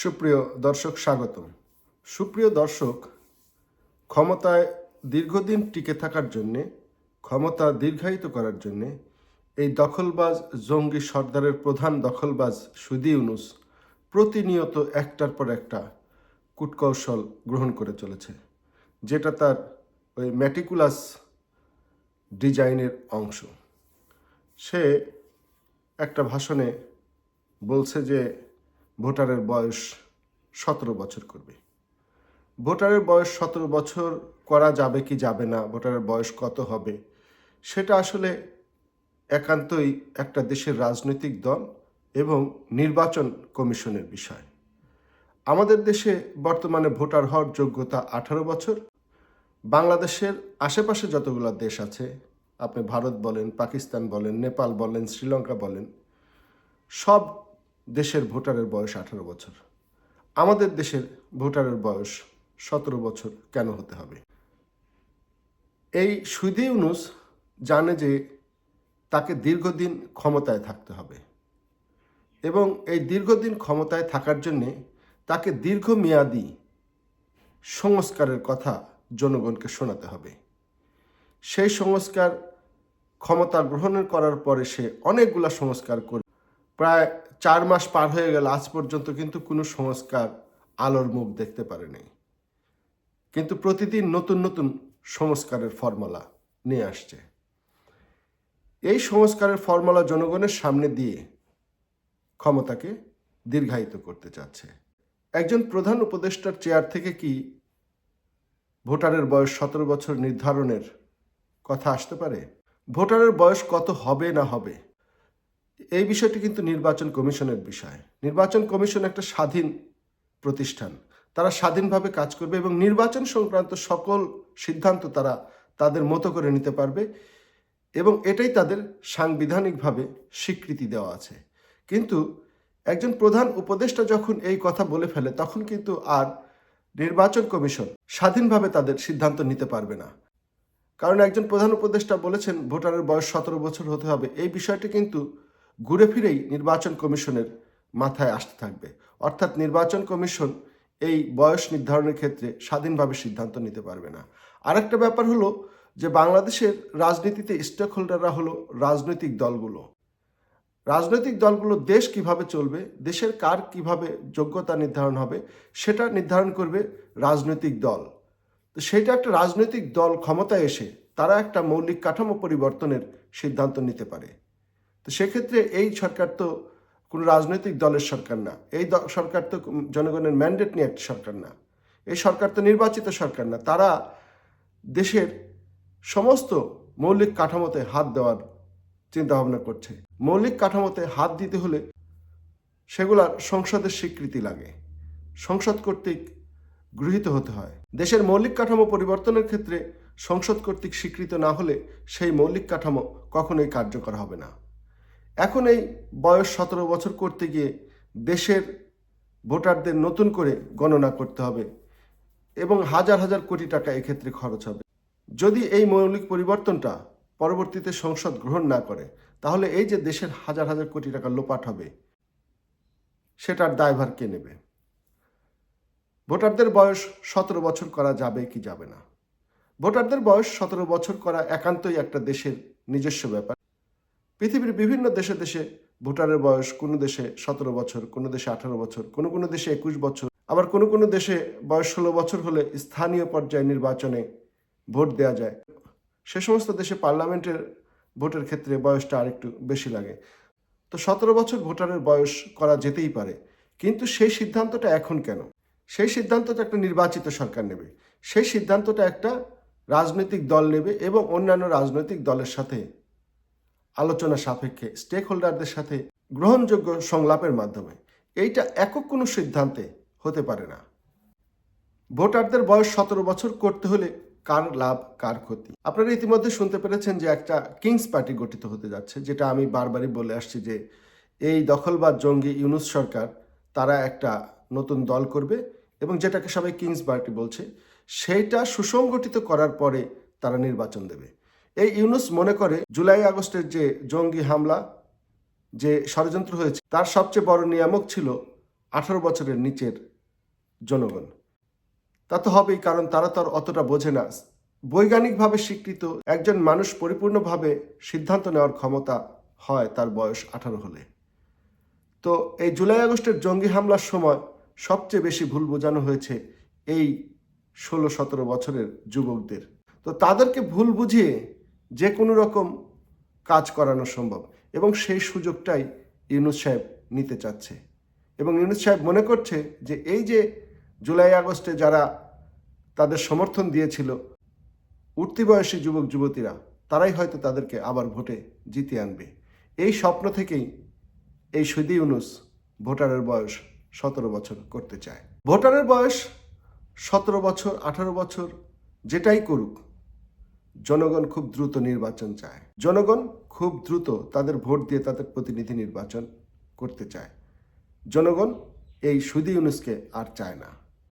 সুপ্রিয় দর্শক, স্বাগতম। সুপ্রিয় দর্শক, ক্ষমতায় দীর্ঘদিন টিকে থাকার জন্যে, ক্ষমতা দীর্ঘায়িত করার জন্যে এই দখলবাজ জঙ্গি সর্দারের প্রধান দখলবাজ সুদি ইউনুস প্রতিনিয়ত একটার পর একটা কূটকৌশল গ্রহণ করে চলেছে, যেটা তার ওই ম্যাটিকুলাস ডিজাইনের অংশ। সে একটা ভাষণে বলছে যে ভোটারের বয়স সতেরো বছর করবে। ভোটারের বয়স সতেরো বছর করা যাবে কি যাবে না, ভোটারের বয়স কত হবে, সেটা আসলে একান্তই একটা দেশের রাজনৈতিক দল এবং নির্বাচন কমিশনের বিষয়। আমাদের দেশে বর্তমানে ভোটার হওয়ার যোগ্যতা আঠারো বছর। বাংলাদেশের আশেপাশে যতগুলো দেশ আছে, আপনি ভারত বলেন, পাকিস্তান বলেন, নেপাল বলেন, শ্রীলঙ্কা বলেন, সব দেশের ভোটারের বয়স আঠারো বছর। আমাদের দেশের ভোটারের বয়স সতেরো বছর কেন হতে হবে? এই সুদি ইউনুস জানে যে তাকে দীর্ঘদিন ক্ষমতায় থাকতে হবে এবং এই দীর্ঘদিন ক্ষমতায় থাকার জন্যে তাকে দীর্ঘমেয়াদী সংস্কারের কথা জনগণকে শোনাতে হবে। সেই সংস্কার ক্ষমতা গ্রহণের করার পরে সে অনেকগুলা সংস্কার করে প্রায় চার মাস পার হয়ে গেল, আজ পর্যন্ত কিন্তু কোনো সংস্কার আলোর মুখ দেখতে পারেনি। কিন্তু প্রতিদিন নতুন নতুন সংস্কারের ফর্মুলা নিয়ে আসছে। এই সংস্কারের ফর্মুলা জনগণের সামনে দিয়ে ক্ষমতাকে দীর্ঘায়িত করতে চাচ্ছে। একজন প্রধান উপদেষ্টার চেয়ার থেকে কি ভোটারের বয়স সতেরো বছর নির্ধারণের কথা আসতে পারে? ভোটারের বয়স কত হবে না হবে এই বিষয়টি কিন্তু নির্বাচন কমিশনের বিষয়। নির্বাচন কমিশন একটা স্বাধীন প্রতিষ্ঠান। তারা স্বাধীনভাবে কাজ করবে এবং নির্বাচন সংক্রান্ত সকল সিদ্ধান্ত তারা তাদের মতো করে নিতে পারবে এবং এটাই তাদের সাংবিধানিকভাবে স্বীকৃতি দেওয়া আছে। কিন্তু একজন প্রধান উপদেষ্টা যখন এই কথা বলে ফেলে, তখন কিন্তু আর নির্বাচন কমিশন স্বাধীনভাবে তাদের সিদ্ধান্ত নিতে পারবে না। কারণ একজন প্রধান উপদেষ্টা বলেছেন, ভোটারের বয়স সতেরো বছর হতে হবে। এই বিষয়টি কিন্তু ঘুরে ফিরেই নির্বাচন কমিশনের মাথায় আসতে থাকবে। অর্থাৎ নির্বাচন কমিশন এই বয়স নির্ধারণের ক্ষেত্রে স্বাধীনভাবে সিদ্ধান্ত নিতে পারবে না। আরেকটা ব্যাপার হলো যে বাংলাদেশের রাজনীতিতে স্টেক হোল্ডাররা হলো রাজনৈতিক দলগুলো। রাজনৈতিক দলগুলো দেশ কীভাবে চলবে, দেশের কার কীভাবে যোগ্যতা নির্ধারণ হবে, সেটা নির্ধারণ করবে রাজনৈতিক দল। তো সেটা একটা রাজনৈতিক দল ক্ষমতায় এসে তারা একটা মৌলিক কাঠামো পরিবর্তনের সিদ্ধান্ত নিতে পারে। তো সেক্ষেত্রে এই সরকার তো কোনো রাজনৈতিক দলের সরকার না। এই সরকার তো জনগণের ম্যান্ডেট নিয়ে একটা সরকার না। এই সরকার তো নির্বাচিত সরকার না। তারা দেশের সমস্ত মৌলিক কাঠামোতে হাত দেওয়ার চিন্তা ভাবনা করছে। মৌলিক কাঠামোতে হাত দিতে হলে সেগুলার সংসদের স্বীকৃতি লাগে। সংসদ কর্তৃক গৃহীত হতে হয়। দেশের মৌলিক কাঠামো পরিবর্তনের ক্ষেত্রে সংসদ কর্তৃক স্বীকৃত না হলে সেই মৌলিক কাঠামো কখনোই কার্যকর হবে না। এখন এই বয়স সতেরো বছর করতে গিয়ে দেশের ভোটারদের নতুন করে গণনা করতে হবে এবং হাজার হাজার কোটি টাকা এক্ষেত্রে খরচ হবে। যদি এই মৌলিক পরিবর্তনটা পরবর্তীতে সংসদ গ্রহণ না করে, তাহলে এই যে দেশের হাজার হাজার কোটি টাকা লোপাট হবে, সেটার দায়ভার কে নেবে? ভোটারদের বয়স সতেরো বছর করা যাবে কি যাবে না? ভোটারদের বয়স সতেরো বছর করা একান্তই একটা দেশের নিজস্ব ব্যাপার। পৃথিবীর বিভিন্ন দেশে দেশে ভোটারের বয়স কোনো দেশে সতেরো বছর, কোনো দেশে আঠারো বছর, কোনো কোনো দেশে একুশ বছর, আবার কোনো কোনো দেশে বয়স ষোলো বছর হলে স্থানীয় পর্যায়ে নির্বাচনে ভোট দেওয়া যায়। সে সমস্ত দেশে পার্লামেন্টের ভোটের ক্ষেত্রে বয়সটা আরেকটু বেশি লাগে। তো সতেরো বছর ভোটারের বয়স করা যেতেই পারে, কিন্তু সেই সিদ্ধান্তটা এখন কেন? সেই সিদ্ধান্তটা একটা নির্বাচিত সরকার নেবে, সেই সিদ্ধান্তটা একটা রাজনৈতিক দল নেবে এবং অন্যান্য রাজনৈতিক দলের সাথে আলোচনা সাপেক্ষে স্টেক হোল্ডারদের সাথে গ্রহণযোগ্য সংলাপের মাধ্যমে। এইটা একক কোনো সিদ্ধান্তে হতে পারে না। ভোটারদের বয়স সতেরো বছর করতে হলে কার লাভ, কার ক্ষতি? আপনারা ইতিমধ্যে শুনতে পেরেছেন যে একটা কিংস পার্টি গঠিত হতে যাচ্ছে, যেটা আমি বারবারই বলে আসছি যে এই দখলবাদ জঙ্গি ইউনুস সরকার, তারা একটা নতুন দল করবে এবং যেটাকে সবাই কিংস পার্টি বলছে সেইটা সুসংগঠিত করার পরে তারা নির্বাচন দেবে। এই ইউনুস মনে করে জুলাই আগস্টের যে জঙ্গি হামলা, যে ষড়যন্ত্র হয়েছে, তার সবচেয়ে বড় নিয়ামক ছিল আঠারো বছরের নিচের জনগণ। তা তো হবেই, কারণ তারা তো আর অতটা বোঝে না। বৈজ্ঞানিকভাবে স্বীকৃত একজন মানুষ পরিপূর্ণভাবে সিদ্ধান্ত নেওয়ার ক্ষমতা হয় তার বয়স আঠারো হলে। তো এই জুলাই আগস্টের জঙ্গি হামলার সময় সবচেয়ে বেশি ভুল বোঝানো হয়েছে এই ষোলো সতেরো বছরের যুবকদের। তো তাদেরকে ভুল বুঝিয়ে যে কোনো রকম কাজ করানো সম্ভব। এবং সেই সুযোগটাই ইউনুস সাহেব নিতে চাচ্ছে। এবং ইউনুস সাহেব মনে করছে যে এই যে জুলাই আগস্টে যারা তাদের সমর্থন দিয়েছিল উঠতি বয়সী যুবক, যুবতীরা, তারাই হয়তো তাদেরকে আবার ভোটে জিতিয়ে আনবে। এই স্বপ্ন থেকেই এই সুদি ইউনুস ভোটারের বয়স সতেরো বছর করতে চায়। ভোটারের বয়স সতেরো বছর, আঠারো বছর, যেটাই করুক জনগণ খুব দ্রুত নির্বাচন চায়। জনগণ খুব দ্রুত তাদের ভোট দিয়ে তাদের প্রতিনিধি নির্বাচন করতে চায়। জনগণ এই সুদি ইউনুসকে আর চায় না।